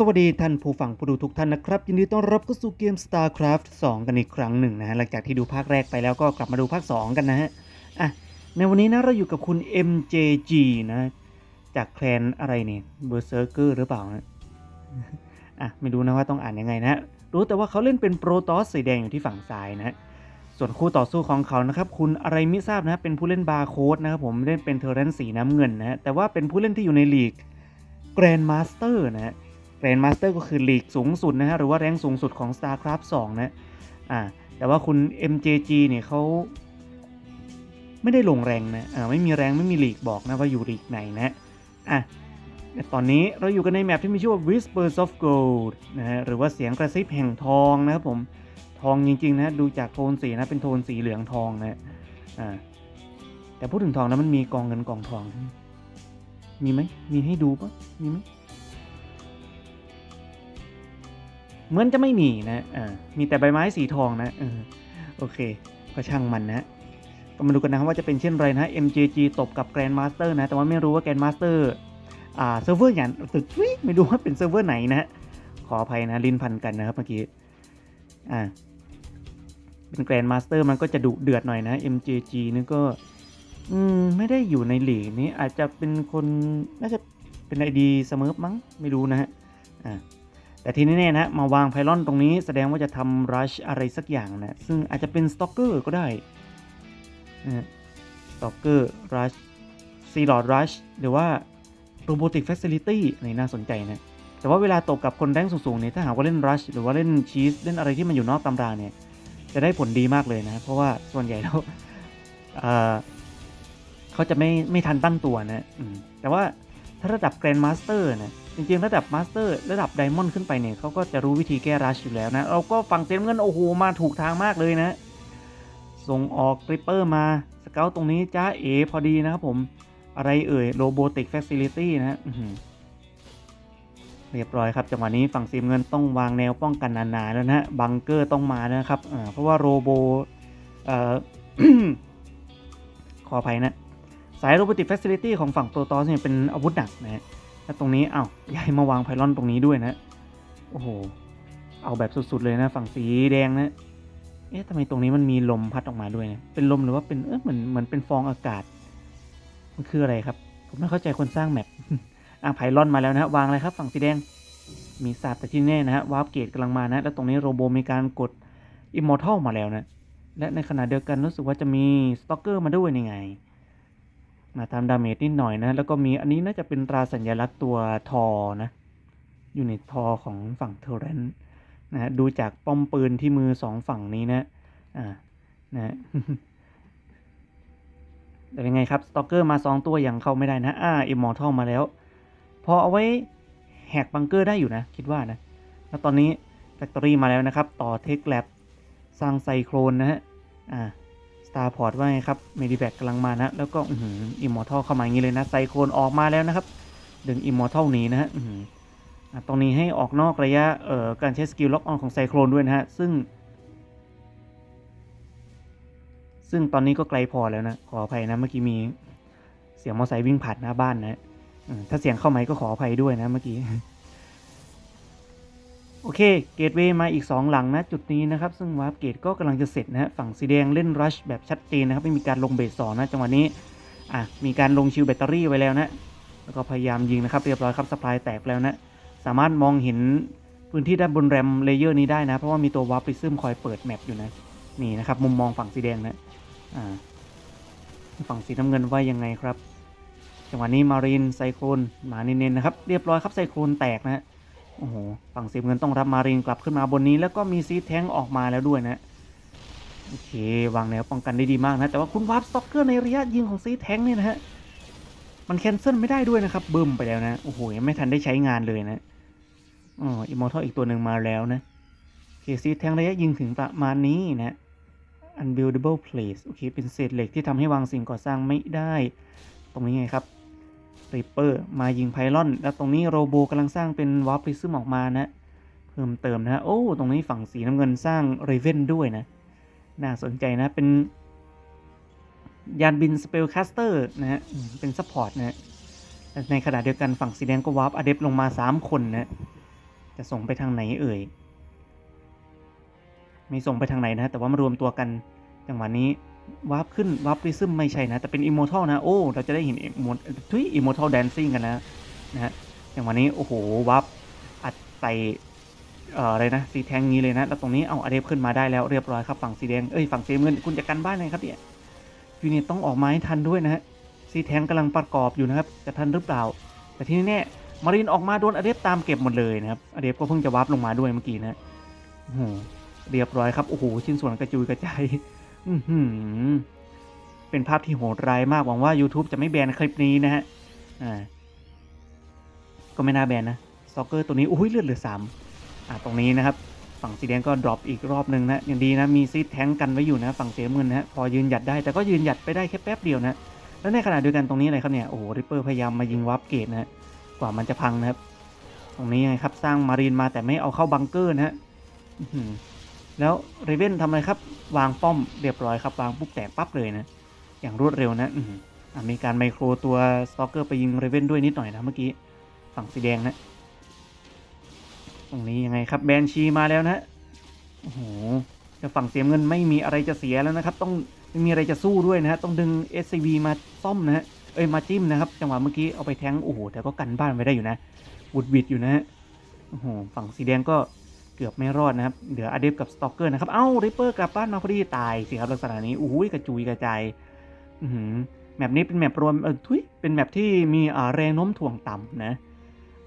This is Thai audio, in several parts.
สวัสดีท่านผู้ฟังผู้ดูทุกท่านนะครับ ยินดีต้อนรับเข้าสู่เกม StarCraft 2 กันอีกครั้งหนึ่งนะฮะหลังจากที่ดูภาคแรกไปแล้วก็กลับมาดูภาค 2 กันนะฮะอะในวันนี้นะเราอยู่กับคุณ MJG นะ จากแคลนอะไรเนี่ยเบอร์เซอร์เกอร์หรือเปล่านะอะไม่รู้นะว่าต้องอ่านยังไงนะ รู้แต่ว่าเขาเล่นเป็นโปรตอสสีแดงอยู่ที่ฝั่งซ้ายนะส่วนคู่ต่อสู้ของเขานะครับ คุณอะไรไม่ทราบนะเป็นผู้เล่นบาร์โค้ดนะครับผมเล่นเป็นเทอร์เรนสีน้ำเงินนะฮะแต่ว่าเป็นผู้เล่นที่อยู่ในลีกแกรนด์มาสเตอร์นะฮะ แกรนด์มาสเตอร์ก็คือลีกสูงสุดนะฮะ หรือว่าแรงสูงสุดของ StarCraft 2 นะ อ่า แต่ว่าคุณ MJG เนี่ยเขาไม่ได้ลงแรงนะ อ่า ไม่มีแรงไม่มีลีกบอกนะว่าอยู่ลีกไหนนะ อะแต่ตอนนี้เราอยู่กันในแมปที่มีชื่อว่า Whispers of Gold นะฮะ หรือว่าเสียงกระซิบแห่งทองนะครับผม ทองจริงๆนะดูจากโทนสีนะ เป็นโทนสีเหลืองทองนะ อ่า แต่พูดถึงทองนะมันมีกองเงินกองทอง มีไหม มีให้ดูปะมีไหม เหมือนจะไม่มีนะอ่ามีแต่ใบไม้สีทองนะเออโอเค ก็ช่างมันนะก็มาดูกันนะครับว่าจะเป็นเช่นไรนะ MJG ตบกับ Grandmaster นะ แต่ว่าไม่รู้ว่า Grandmaster อ่าเซิร์ฟเวอร์อย่างตึกไม่รู้ว่าเป็นเซิร์ฟเวอร์ไหนนะขออภัยนะลิ้นพันกันนะครับเมื่อกี้อ่าเป็น Grandmaster มันก็จะดุเดือดหน่อยนะ MJG นี่ก็อืมไม่ได้อยู่ในหลีกนี้อาจจะเป็นคนน่าจะเป็นไอดีเสมอมั้งไม่รู้นะฮะอ่า แต่ทีนี้แน่นะมาวางไพลอนตรงนี้แสดงว่าจะทำรัชอะไรสักอย่างนะ ซึ่งอาจจะเป็นสต็อกเกอร์ก็ได้นะสต็อกเกอร์รัชซีลอดรัชหรือว่าโรบอติก f ฟ c ลิตี้นี่น่าสนใจนะ แต่ว่าเวลาตกกับคนแรงสูงๆเนี่ยถ้าหากว่าเล่นรัชหรือว่าเล่นชีสเล่นอะไรที่มันอยู่นอกตำราเนี่ย จะได้ผลดีมากเลยนะ เพราะว่าส่วนใหญ่แล้วเเขาจะไม่ไม่ทันตั้งตัวนะแต่ว่าถ้าระดับแกรนด์มาสเตอร์นะ จริงๆ ระดับมาสเตอร์ระดับไดมอนด์ขึ้นไปเนี่ยเขาก็จะรู้วิธีแก้รัชอยู่แล้วนะ เราก็ฝั่งเต็มเงินโอ้โหมาถูกทางมากเลยนะ ส่งออกกริปเปอร์มาสเกลตรงนี้จ้าเอพอดีนะครับผม อะไรเอ่ยโ o โบติก f ฟ c ลิตี้นะเรียบร้อยครับจังหวะนี้ฝั่งซีมเงินต้องวางแนวป้องกันนานๆแล้วนะบังเกอร์ต้องมานะครับเพราะว่าโรโบเอ่อขออภัยนะ สายโรบอติก f ฟ c ลิตี้ของฝั่งโปรตอสเนี่ยเป็นอาวุธหนักนะฮะ แล้วตรงนี้เอา้าย้ายมาวางไพลอนตรงนี้ด้วยนะ โอ้โห เอาแบบสุดๆเลยนะ ฝั่งสีแดงนะ เอ๊ะทำไมตรงนี้มันมีลมพัดออกมาด้วยนะเป็นลมหรือว่าเป็นเออเหมือนเหมือนเป็นฟองอากาศ มันคืออะไรครับ ผมไม่เข้าใจคนสร้างแมปอะไพลอนมาแล้วนะวางอะไรครับ ฝั่งสีแดง มีศาสตร์แต่ที่แน่นะฮะวาร์ปเกตกำลังมานะ แล้วตรงนี้โรโบมีการกดอิมมอร์ทัลมาแล้วนะ และในขณะเดียวกันรู้สึกว่าจะมีสต็อกเกอร์มาด้วยนี่ไง มาทำดาเมจนิดหน่อยนะ แล้วก็มีอันนี้น่าจะเป็นตราสัญลักษณ์ตัวทอนะอยู่ในทอของฝั่งเทอร์เรนนะฮะดูจากป้อมปืนที่มือสองฝั่งนี้นะอ่านะแต่เป็นไงครับสตอกเกอร์มาสองตัวยังเข้าไม่ได้นะ อ่าอิมมอร์ทัลมาแล้ว พอเอาไว้แหกบังเกอร์ได้อยู่นะ คิดว่านะ แล้วตอนนี้แฟคทอรี่มาแล้วนะครับ ต่อเทคแลบสร้างไซโครนนะฮะ อ่า สตาร์พอร์ตว่าไงครับเมดิแบกกำลังมานะ แล้วก็อิมมอร์ทัลเข้ามาอย่างนี้เลยนะไซโครนออกมาแล้วนะครับ ดึงอิมมอร์ทัลหนีนะฮะตรงนี้ให้ออกนอกระยะเอ่อการใช้สกิลล็อกออนของไซโครนด้วยนะฮะ ซึ่ง ซึ่งตอนนี้ก็ไกลพอแล้วนะ ขออภัยนะ เมื่อกี้มีเสียงมอเตอร์ไซค์วิ่งผ่านหน้าบ้านนะถ้าเสียงเข้าไหมก็ขออภัยด้วยนะเมื่อกี้ โอเค เกตเวย์มาอีก 2 หลังนะ จุดนี้นะครับ ซึ่งวาร์ปเกตก็กำลังจะเสร็จนะฮะฝั่งสีแดงเล่นรัชแบบชัดเจนนะครับ ไม่มีการลงเบสสองนะจังหวะนี้อะมีการลงชิลแบตเตอรี่ไว้แล้วนะ แล้วก็พยายามยิงนะครับ เรียบร้อยครับสปายแตกแล้วนะ สามารถมองเห็นพื้นที่ด้านบนแรมเลเยอร์นี้ได้นะ เพราะว่ามีตัววาร์ปปริซึมคอยเปิดแมปอยู่นะ นี่นะครับ มุมมองฝั่งสีแดงนะอ่าฝั่งสีน้ำเงินว่ายังไงครับ จังหวะนี้มารีนไซโคลนมาเน้นๆนะครับ เรียบร้อยครับไซโคลนแตกนะฮะ โอ้โห ฝั่งสีเงินต้องรับมารีนกลับขึ้นมาบนนี้ แล้วก็มีซีแทงออกมาแล้วด้วยนะ โอเค วางแนวป้องกันได้ดีมากนะ แต่ว่าคุณวาร์ปสต็อกเกอร์ในระยะยิงของซีแทงเนี่ยนะฮะ มันแคนเซิลไม่ได้ด้วยนะครับบึ้มไปแล้วนะ โอ้โหยังไม่ทันได้ใช้งานเลยนะอ๋ออิมมอร์ทัลอีกตัวหนึ่งมาแล้วนะโอเคซีแทงระยะยิงถึงประมาณนี้นะ unbuildable place โอเค เป็นเศษเหล็กที่ทำให้วางสิ่งก่อสร้างไม่ได้ ตรงนี้ไงครับ ริปเปอร์มายิงไพลอน แล้วตรงนี้โรโบกำลังสร้างเป็นวาร์ปริซึมออกมานะ เพิ่มเติมนะฮะโอ้ตรงนี้ฝั่งสีน้ำเงินสร้างเรเวนด้วยนะ น่าสนใจนะเป็น ยานบินสเปลคัสเตอร์นะฮะเป็นซัพพอร์ตนะฮะและในขณะเดียวกันฝั่งสีแดงก็วาร์ปอเดฟลงมา 3 คนนะ จะส่งไปทางไหนเอ่ย ไม่ส่งไปทางไหนนะ แต่ว่ามารวมตัวกันจังหวะนี้ วาร์ปขึ้นวาร์ปริซึมไม่ใช่นะ แต่เป็นอิโมทัลนะ โอ้ เราจะได้เห็นอิโมทุยอิโมทัลแดนซิ่งกันนะนะฮะจังวะนี้ โอ้โหวาร์ปอัดใส่เอ่ออะไรนะสีแทงงี้เลยนะ แล้วตรงนี้เอาอาเดฟขึ้นมาได้แล้วเรียบร้อยครับฝั่งสีแดงเอ้ยฝั่งสีเงินคุณจะกันบ้านไงครับเนี่ยยูนิตต้องออกมาให้ทันด้วยนะฮะสีแทงกำลังประกอบอยู่นะครับจะทันหรือเปล่า แต่ที่แน่ๆมารินออกมาโดนอเดฟตามเก็บหมดเลยนะครับอเดฟก็เพิ่งจะวาร์ปลงมาด้วยเมื่อกี้นะโอ้โหเรียบร้อยครับโอ้โหชิ้นส่วนกระจุยกระจาย อืเป็นภาพที่โหดร้ายมากหวังว่า YouTube จะไม่แบนคลิปนี้นะฮะ อ่า ก็ไม่น่าแบนนะสตอกเกอร์ตัวนี้อุ้ยเลือดเหลือสามอ่าตรงนี้นะครับ ฝั่งสีแดงก็ดรอปอีกรอบหนึ่งนะยังดีนะ มีซีดแทงกันไว้อยู่นะ ฝั่งเสียเงินนะฮะพอยืนหยัดได้แต่ก็ยืนหยัดไปได้แค่แป๊บเดียวนะ แล้วในขณะเดียวกันตรงนี้อะไรครับเนี่ย โอ้โหริปเปอร์พยายามมายิงวับเกตนะกว่ามันจะพังนะครับ ตรงนี้ไงครับสร้างมารีนมาแต่ไม่เอาเข้าบังเกอร์นะฮะ แล้วเรเวนทำอะไรครับ วางป้อมเรียบร้อยครับ วางปุ๊บแตกปั๊บเลยนะ อย่างรวดเร็วนะอื้อหืออะมีการไมโครตัวสตอกเกอร์ไปยิงเรเวนด้วยนิดหน่อยนะเมื่อกี้ ฝั่งสีแดงนะ ตรงนี้ยังไงครับแบนชีมาแล้วนะโอ้โหแต่ฝั่งเสียเงินไม่มีอะไรจะเสียแล้วนะครับ ต้องไม่มีอะไรจะสู้ด้วยนะฮะต้องดึง SCV มาซ่อมนะฮะเอ้ยมาจิ้มนะครับ จังหวะเมื่อกี้เอาไปแทงโอ้โหแต่ก็กันบ้านไว้ได้อยู่นะวุดวิดอยู่นะฮะโอ้โหฝั่งสีแดงก็ เกือบไม่รอดนะครับ เหลืออเดฟกับสตอกเกอร์นะครับ เอ้าริปเปอร์กลับบ้านมาพอดีตายสิครับลักษณะนี้โอ้โหกระจุยกระจายอือหือแมปนี้เป็นแมปรวมเออทุยเป็นแมปที่มีอ่าแรงโน้มถ่วงต่ำนะ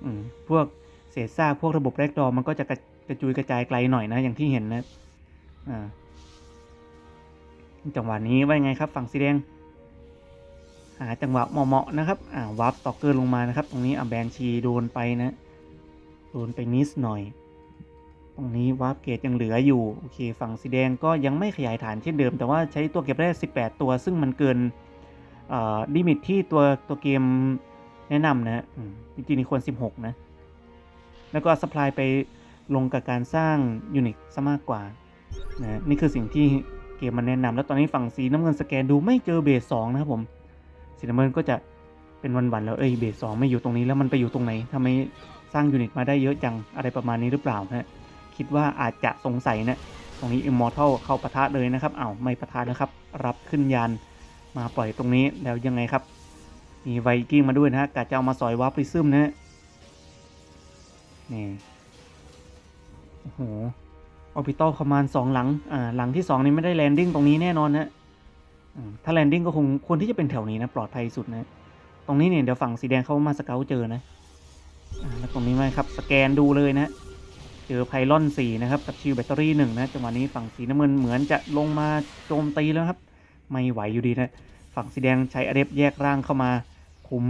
อืมพวกเศษซากพวกระบบแรกดอมันก็จะกระกระจุยกระจายไกลหน่อยนะ อย่างที่เห็นนะอ่าจังหวะนี้ว่ายังไงครับ ฝั่งสีแดงหาจังหวะเหมาะๆนะครับอ่าวาร์ปสตอกเกอร์ลงมานะครับ ตรงนี้อ่าแบนชีโดนไปนะ โดนไปนิดหน่อย รงนี้วาร์ปเกตยังเหลืออยู่โอเคฝั่งสีแดงก็ยังไม่ขยายฐานเช่นเดิม แต่ว่าใช้ตัวเก็บได้ 18 ตัว ซึ่งมันเกินลิมิตที่ตัวตัวเกมแนะนำนะจริงๆนี่ควร 16 นะ แล้วก็สปายไปลงกับการสร้างยูนิตซะมากกว่านะนี่คือสิ่งที่เกมมันแนะนำแล้วตอนนี้ฝั่งสีน้ำเงินสแกนดูไม่เจอเบสสองนะครับผมสีน้ำเงินก็จะเป็นวันๆแล้วเอ้ยเบสสองไม่อยู่ตรงนี้แล้วมันไปอยู่ตรงไหนทำไมสร้างยูนิตมาได้เยอะจังอะไรประมาณนี้หรือเปล่านะ คิดว่าอาจจะสงสัยนะ ตรงนี้อิมมอร์ทัลเข้าปะทะเลยนะครับเอ้าไม่ปะทะแล้วครับ รับขึ้นยานมาปล่อยตรงนี้แล้วยังไงครับ มีไวกิ้งมาด้วยนะฮะกะจะเอามาสอยวาร์ปริซึมนะฮะนี่โอ้โหออร์บิทอลคอมมานสองหลัง อ่า หลังที่สองนี่ไม่ได้แลนดิ้งตรงนี้แน่นอนนะถ้าแลนดิ้งก็คงควรที่จะเป็นแถวนี้นะ ปลอดภัยสุดนะ ตรงนี้เนี่ยเดี๋ยวฝั่งสีแดงเขามาสเกลเจอนะอ่าแล้วตรงนี้ไหมครับ สแกนดูเลยนะ เจอไพลอนสีนะครับกับชิวแบตเตอรี่หนึ่งนะจังหวะนี้ฝั่งสีน้ำเงินเหมือนจะลงมาโจมตีแล้วครับ ไม่ไหวอยู่ดีนะฝั่งสีแดงใช้อเดฟแยกร่างเข้ามาคุม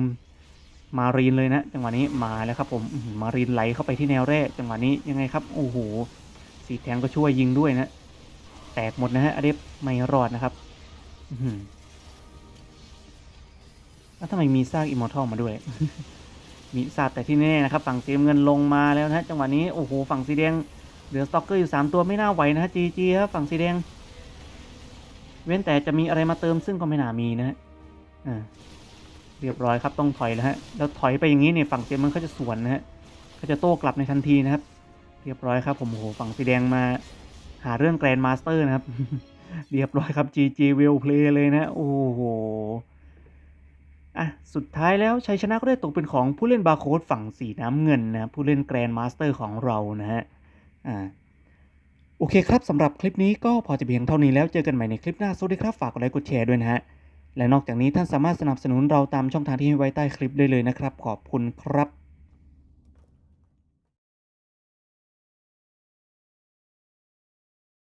มารีนเลยนะ จังหวะนี้มาแล้วครับผมมารีนไหลเข้าไปที่แนวแรกจังหวะนี้ยังไงครับโอ้โหสีแทงก็ช่วยยิงด้วยนะ แตกหมดนะฮะอเดฟไม่รอดนะครับอืแล้วทำไมมีซากอิมมอร์ทัลมาด้วย มีซากแต่ที่แน่ๆนะครับ ฝั่งสีเงินลงมาแล้วนะจังหวะนี้โอ้โหฝั่งสีแดงเหลือสต็อกเกอร์อยู่ 3 ตัวไม่น่าไหวนะฮะจีจีครับฝั่งสีแดง เว้นแต่จะมีอะไรมาเติมซึ่งก็ไม่น่ามีนะฮะอ่าเรียบร้อยครับต้องถอยแล้วฮะแล้วถอยไปอย่างนี้เนี่ยฝั่งสีน้ำเงินเขาจะสวนนะฮะเขาจะโต้กลับในทันทีนะครับ เรียบร้อยครับผมโอ้โหฝั่งสีแดงมา หาเรื่องแกรนด์มาสเตอร์นะครับ เรียบร้อยครับ GG well play เลยนะ โอ้โห อะสุดท้ายแล้วชัยชนะก็ได้ตกเป็นของผู้เล่นบาร์โค้ดฝั่งสีน้ำเงินนะผู้เล่นแกรนด์มาสเตอร์ของเรานะฮะอ่าโอเคครับสำหรับคลิปนี้ก็พอจะเพียงเท่านี้แล้วเจอกันใหม่ในคลิปหน้าสวัสดีครับฝากกดไลค์กดแชร์ด้วยนะฮะและนอกจากนี้ท่านสามารถสนับสนุนเราตามช่องทางที่ให้ไว้ใต้คลิปได้เลยนะครับ ขอบคุณครับ